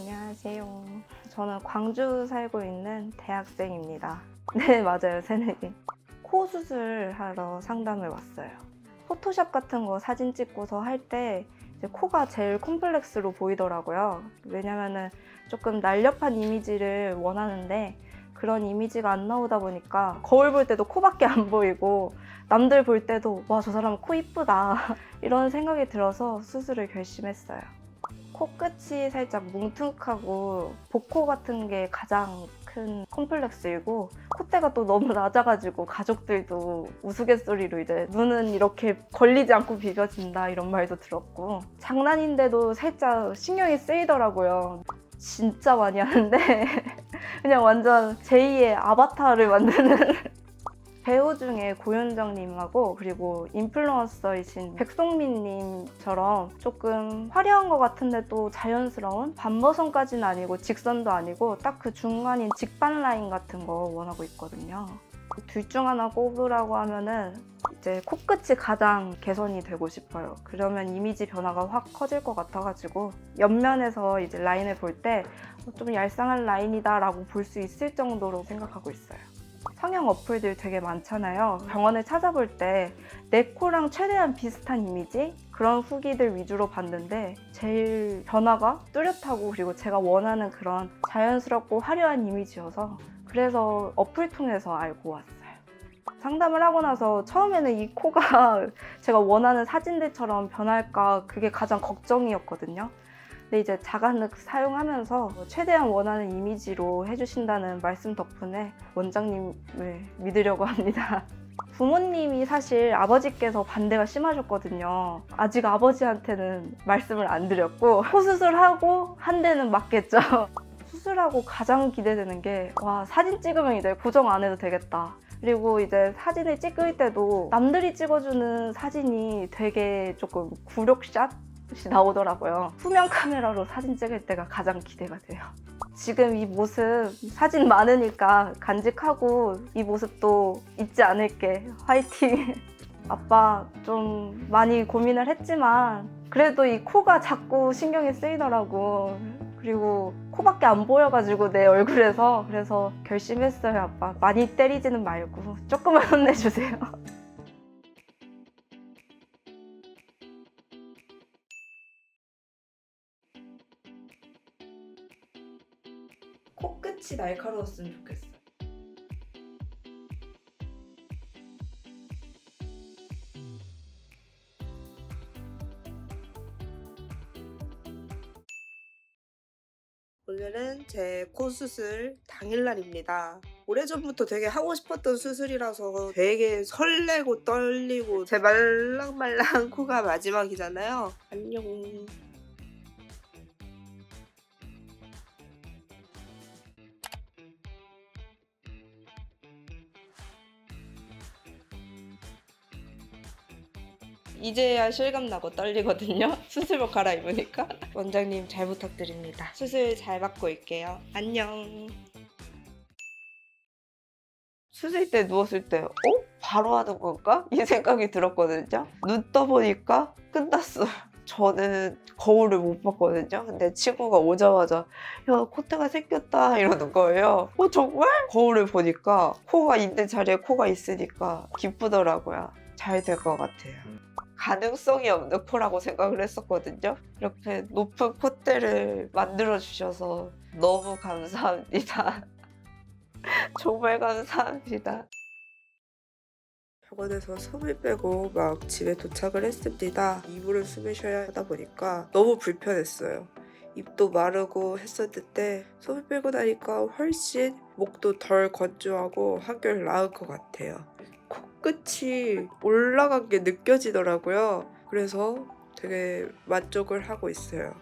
안녕하세요. 저는 광주 살고 있는 대학생입니다. 네, 맞아요. 새내기. 코 수술하러 상담을 왔어요. 포토샵 같은 거 사진 찍고서 할 때 코가 제일 콤플렉스로 보이더라고요. 왜냐면은 조금 날렵한 이미지를 원하는데 그런 이미지가 안 나오다 보니까 거울 볼 때도 코밖에 안 보이고 남들 볼 때도 와 저 사람 코 이쁘다 이런 생각이 들어서 수술을 결심했어요. 코끝이 살짝 뭉툭하고 복코 같은 게 가장 큰 콤플렉스이고 콧대가 또 너무 낮아가지고 가족들도 우스갯소리로 이제 눈은 이렇게 걸리지 않고 비벼진다 이런 말도 들었고 장난인데도 살짝 신경이 쓰이더라고요. 진짜 많이 하는데 그냥 완전 제2의 아바타를 만드는 배우 중에 고윤정님하고 그리고 인플루언서이신 백송민님처럼 조금 화려한 것 같은데 또 자연스러운 반버선까지는 아니고 직선도 아니고 딱 그 중간인 직반 라인 같은 거 원하고 있거든요. 둘 중 하나 꼽으라고 하면은 이제 코끝이 가장 개선이 되고 싶어요. 그러면 이미지 변화가 확 커질 것 같아가지고 옆면에서 이제 라인을 볼 때 좀 얄쌍한 라인이다라고 볼 수 있을 정도로 생각하고 있어요. 성형 어플들 되게 많잖아요. 병원을 찾아볼 때 내 코랑 최대한 비슷한 이미지 그런 후기들 위주로 봤는데 제일 변화가 뚜렷하고 그리고 제가 원하는 그런 자연스럽고 화려한 이미지여서 그래서 어플 통해서 알고 왔어요. 상담을 하고 나서 처음에는 이 코가 제가 원하는 사진들처럼 변할까 그게 가장 걱정이었거든요. 근데 이제 자간륵 사용하면서 최대한 원하는 이미지로 해주신다는 말씀 덕분에 원장님을 믿으려고 합니다. 부모님이 사실 아버지께서 반대가 심하셨거든요. 아직 아버지한테는 말씀을 안 드렸고 코 수술하고 한 대는 맞겠죠. 수술하고 가장 기대되는 게 와 사진 찍으면 이제 고정 안 해도 되겠다. 그리고 이제 사진을 찍을 때도 남들이 찍어주는 사진이 되게 조금 굴욕샷 이 나오더라고요. 후면 카메라로 사진 찍을 때가 가장 기대가 돼요. 지금 이 모습 사진 많으니까 간직하고 이 모습도 잊지 않을게. 화이팅! 아빠 좀 많이 고민을 했지만 그래도 이 코가 자꾸 신경이 쓰이더라고. 그리고 코밖에 안 보여가지고 내 얼굴에서 그래서 결심했어요 아빠 많이 때리지는 말고 조금만 혼내주세요 끝이 날카로웠으면 좋겠어 오늘은 제 코 수술 당일날입니다. 오래전부터 되게 하고 싶었던 수술이라서 되게 설레고 떨리고 제 말랑말랑한 코가 마지막이잖아요. 안녕. 이제야 실감 나고 떨리거든요. 수술복 갈아입으니까. 원장님 잘 부탁드립니다. 수술 잘 받고 올게요. 안녕. 수술 때 누웠을 때, 어? 바로 하는 건가? 이 생각이 들었거든요. 눈 떠보니까 끝났어요. 저는 거울을 못 봤거든요. 근데 친구가 오자마자 야 콧대가 생겼다 이러는 거예요. 어 정말? 거울을 보니까 코가 있는 자리에 코가 있으니까 기쁘더라고요. 잘 될 것 같아요. 가능성이 없는 코라고 생각을 했었거든요. 이렇게 높은 콧대를 만들어 주셔서 너무 감사합니다. 정말 감사합니다. 병원에서 숨을 빼고 막 집에 도착을 했습니다. 이불을 쉬어야 하다 보니까 너무 불편했어요. 입도 마르고 했었는데 숨을 빼고 나니까 훨씬 목도 덜 건조하고 한결 나은 것 같아요. 코끝이 올라간 게 느껴지더라고요. 그래서 되게 만족을 하고 있어요.